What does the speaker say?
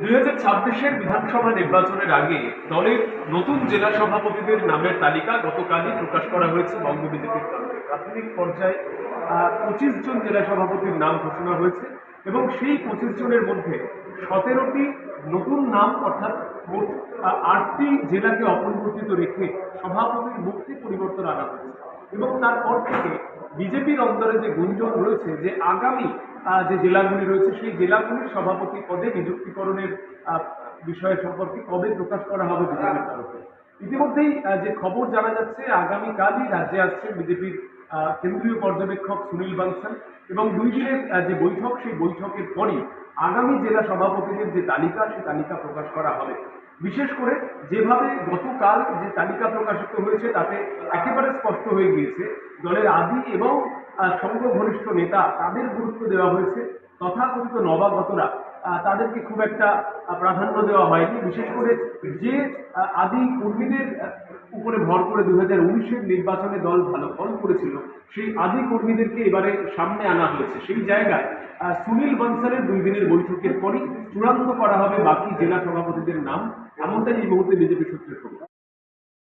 দুই হাজার ছাব্বিশের বিধানসভা নির্বাচনের আগে দলের নতুন জেলা সভাপতিদের নামের তালিকা গতকালই প্রকাশ করা হয়েছে বঙ্গ বিজেপির প্রাথমিক পর্যায়ে পঁচিশ জন জেলা সভাপতির নাম ঘোষণা হয়েছে এবং সেই পঁচিশ জনের মধ্যে সতেরোটি নতুন নাম অর্থাৎ মোট আটটি জেলাকে অপরিবর্তিত রেখে সভাপতির মুক্তি পরিবর্তন আনা হয়েছে। এবং তারপর থেকে বিজেপির অন্তরে যে গুঞ্জন রয়েছে যে আগামী যে জেলাগুলি রয়েছে, সেই জেলাগুলির সভাপতি পদে নিযুক্তিকরণের বিষয় সম্পর্কে কবে প্রকাশ করা হবে বিজেপির তরফে? ইতিমধ্যেই যে খবর জানা যাচ্ছে, আগামীকালই রাজ্যে আসছেন বিজেপির কেন্দ্রীয় পর্যবেক্ষক সুনীল বানসাল এবং দুই দিনের যে বৈঠক, সেই বৈঠকের পরই আগামী জেলা সভাপতিদের যে তালিকা, সেই তালিকা প্রকাশ করা হবে। বিশেষ করে যেভাবে গতকাল যে তালিকা প্রকাশিত হয়েছে, তাতে একেবারে স্পষ্ট হয়ে গিয়েছে, দলের আদি এবং আহ, সংঘঘনিষ্ঠ নেতা তাদের গুরুত্ব দেওয়া হয়েছে। তথাকথিত নবাগতরা তাদেরকে খুব একটা প্রাধান্য দেওয়া হয়নি। বিশেষ করে যে আদি কর্মীদের উপরে ভর করে দু হাজার উনিশের নির্বাচনে দল ভালো ফল করেছিল সেই আদি কর্মীদেরকে এবারে সামনে আনা হয়েছে। সেই জায়গায় সুনীল বনসালের দুই দিনের বৈঠকের পরই চূড়ান্ত করা হবে বাকি জেলা সভাপতিদের নাম। এমনটাই এই মুহূর্তে বিজেপি সূত্রে খবর।